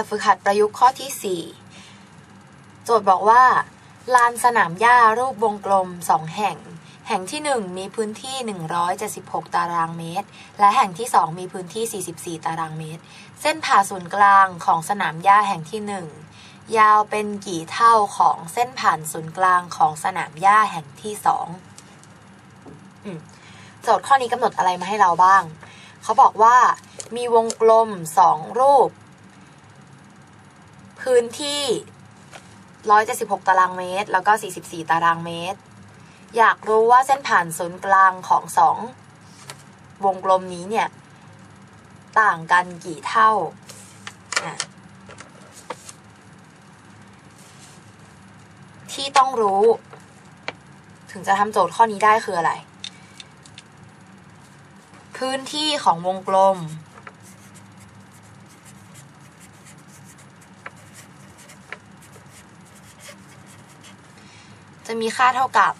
แบบฝึกหัดประยุกต์ข้อที่ 4 โจทย์บอกว่า ลานสนามหญ้ารูปวงกลม 2 แห่ง แห่งที่ 1 มีพื้นที่ 176 ตารางเมตร และแห่งที่ 2 มีพื้นที่ 44 ตารางเมตร เส้นผ่าศูนย์กลางของสนามหญ้าแห่งที่ 1 ยาวเป็นกี่เท่าของเส้นผ่านศูนย์กลางของสนามหญ้าแห่งที่2อืมโจทย์ข้อนี้กำหนดอะไรมาให้เราบ้าง เขาบอกว่ามีวงกลมสองรูป พื้นที่ 176 ตารางเมตร แล้วก็ 44 ตารางเมตร อยากรู้ว่าเส้นผ่านศูนย์กลางของสองวงกลมนี้เนี่ย ต่างกันกี่เท่า ที่ต้องรู้ ถึงจะทำโจทย์ข้อนี้ได้คืออะไร พื้นที่ของวงกลม จะมีค่าเท่ากับ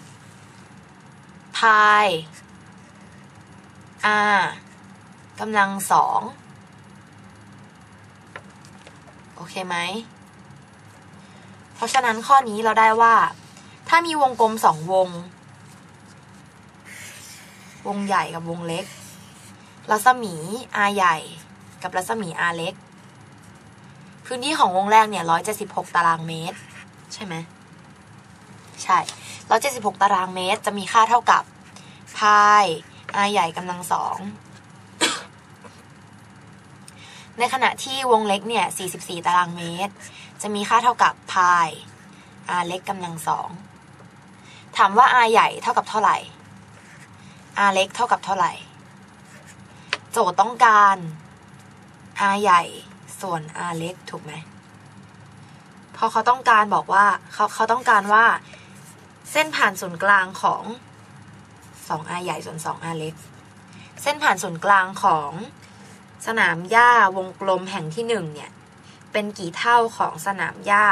พาย r กำลังสองโอเคไหม เพราะฉะนั้นข้อนี้เราได้ว่า ถ้ามีวงกลมสองวง วงใหญ่กับวงเล็ก รัศมี r ใหญ่กับรัศมี r เล็ก พื้นที่ของวงแรกเนี่ย 176 ตารางเมตร ใช่ไหม ใช่176ตารางเมตรจะมีค่าเท่ากับพาย r ใหญ่กำลังสองในขณะที่วงเล็กเนี่ย 44 ตารางเมตร จะมีค่าเท่ากับพาย r เล็กกำลังสอง ถามว่า r ใหญ่เท่ากับเท่าไหร่ r เล็กเท่ากับเท่าไหร่ โจทย์ต้องการ r ใหญ่ส่วน r เล็กถูกไหมเพราะเขาต้องการบอกว่าเขาเขาต้องการว่า เส้นผ่านศูนย์กลางของ 2r ใหญ่ส่วน 2r เล็ก เส้นผ่านศูนย์กลางของสนามหญ้าวงกลมแห่งที่หนึ่งเนี่ยเป็นกี่เท่าของสนามหญ้า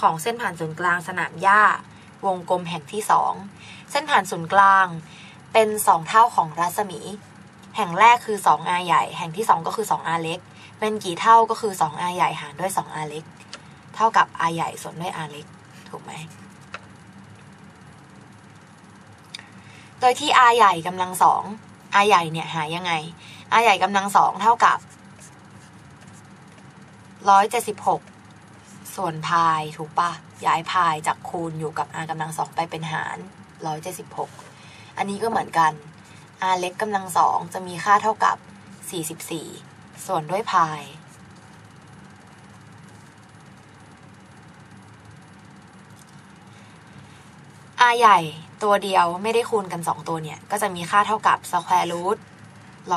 ของเส้นผ่านศูนย์กลางสนามหญ้าวงกลมแห่งที่สองเส้นผ่านศูนย์กลางเป็นสองเท่าของรัศมี แห่งแรกคือ 2r ใหญ่ แห่งที่ 2 ก็คือ 2r เล็ก เป็นกี่เท่าก็คือ 2r ใหญ่หารด้วย 2r เล็ก เท่ากับ r ใหญ่ส่วนด้วย r เล็ก ถูกไหม โดยที่ r ใหญ่กำลังสอง r ใหญ่เนี่ยหายังไง r ใหญ่กำลังสองเท่ากับ176ส่วนพายถูกปะย้ายพายจากคูณอยู่กับ r กำลังสองไปเป็นหาร176อันนี้ก็เหมือนกัน r เล็กกำลังสองจะมีค่าเท่ากับ44ส่วนด้วยพาย r ใหญ่ ตัวเดียวไม่ได้คูณกัน 2 ตัวเนี่ย ก็จะมีค่าเท่ากับ square root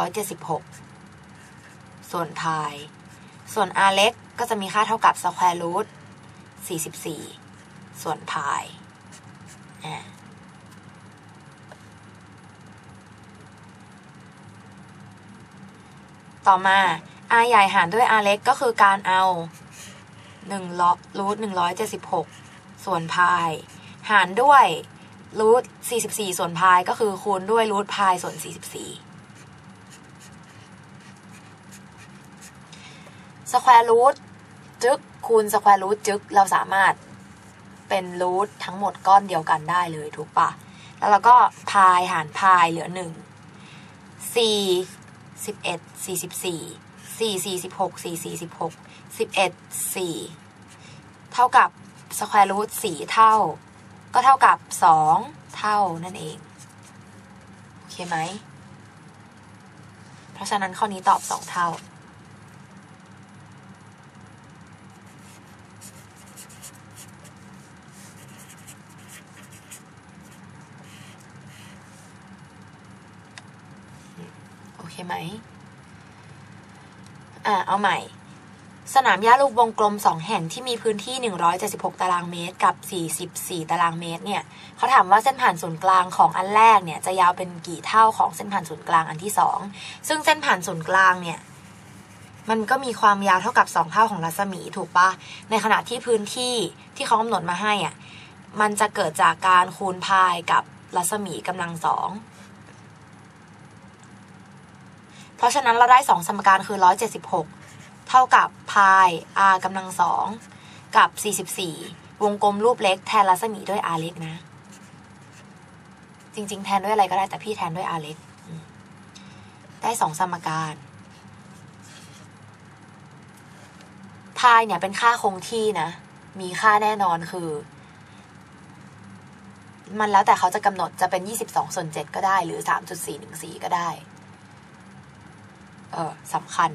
176ส่วนพาย ส่วน r เล็กก็จะมีค่าเท่ากับ square root 44ส่วนพายอ่าต่อมา r ใหญ่หารด้วย r เล็กก็คือการเอา1ล็อกรูท176ส่วนพาย หารด้วย รูท44 ส่วนพายก็คือคูณด้วยรูทพายส่วน 44สแควร์รูทจึกคูณสแควร์รูทจึกเราสามารถเป็นรูททั้งหมดก้อนเดียวกันได้เลยถูกปะแล้วเราก็พายหารพายเหลือ 1 4 11 44 4 46 4 46 11 4 เท่ากับสแควร์รูท4เท่า ก็เท่ากับ 2 เท่านั่นเอง โอเคไหม เพราะฉะนั้นข้อนี้ตอบ 2 เท่า โอเคไหม อ่าเอาใหม่ สนามหญ้าลูกวงกลม 2 แห่งที่มีพื้นที่ 176 ตารางเมตร กับ 44 ตารางเมตรเนี่ยเขาถามว่าเส้นผ่านศูนย์กลางของอันแรกเนี่ยจะยาวเป็นกี่เท่าของเส้นผ่านศูนย์กลางอันที่ 2 ซึ่งเส้นผ่านศูนย์กลางเนี่ยมันก็มีความยาวเท่ากับ 2 เท่าของรัศมีถูกปะในขณะที่พื้นที่ที่เขากำหนดมาให้อะมันจะเกิดจากการคูณพายกับรัศมีกำลังสองเพราะฉะนั้นเราได้ 2 สมการคือ 176 เท่ากับพาย r กำลังสองกับ 44 วงกลมรูปเล็กแทนรัศมีด้วย r เล็กนะ จริง ๆ แทนด้วยอะไรก็ได้แต่พี่แทนด้วย r เล็กได้สองสมการพายเนี่ยเป็นค่าคงที่นะ มีค่าแน่นอนคือ มันแล้วแต่เขาจะกำหนดจะเป็น 22 ส่วน 7 ก็ได้หรือ 3.414 ก็ได้ เออสำคัญ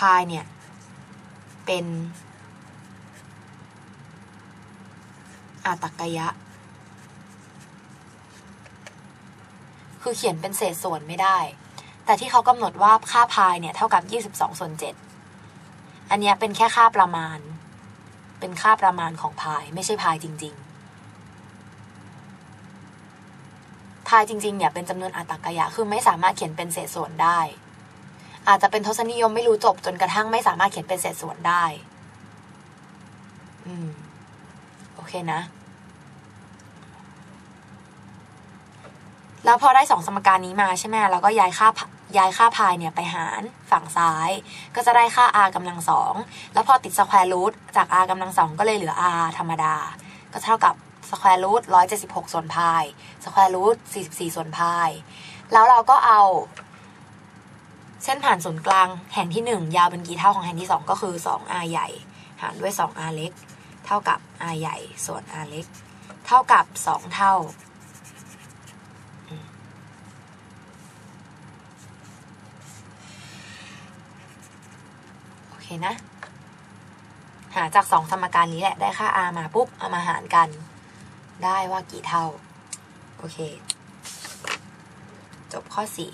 พายเนี่ย เป็นอาตักยะ คือเขียนเป็นเศษส่วนไม่ได้ แต่ที่เขากำหนดว่าค่าพายเนี่ย เท่ากับ 22 ส่วน 7 อันนี้เป็นแค่ค่าประมาณ เป็นค่าประมาณของพายไม่ใช่พายจริง ๆ พายจริง ๆ เนี่ยเป็นจำนวนอาตักกยะ คือไม่สามารถเขียนเป็นเศษส่วนได้ อาจจะเป็นทศนิยมไม่รู้จบจนกระทั่งไม่สามารถเขียนเป็นเศษส่วนได้ อืม โอเคนะ แล้วพอได้สองสมการนี้มาใช่ไหมเราก็ย้ายค่าย้ายค่าพายเนี่ยไปหารฝั่งซ้าย ก็จะได้ค่า r กำลังสองแล้วพอติดสแควร์รูทจาก r กำลังสองก็เลยเหลือ r ธรรมดา ก็เท่ากับสแควร์รูทร้อยเจ็ดสิบหกส่วนพายสแควร์รูทสี่สิบสี่ส่วนพาย แล้วเราก็เอา เส้นผ่านศูนย์กลางแห่งที่หนึ่งยาวเป็นกี่เท่าของแห่งที่สองก็คือสอง r ใหญ่ หารด้วยสอง r เล็ก เท่ากับ r ใหญ่ส่วน r เล็ก เท่ากับสองเท่า โอเคนะ หาจากสองสมการนี้แหละ ได้ค่า r มาปุ๊บ เอามาหารกัน ได้ว่ากี่เท่า โอเค จบข้อสี่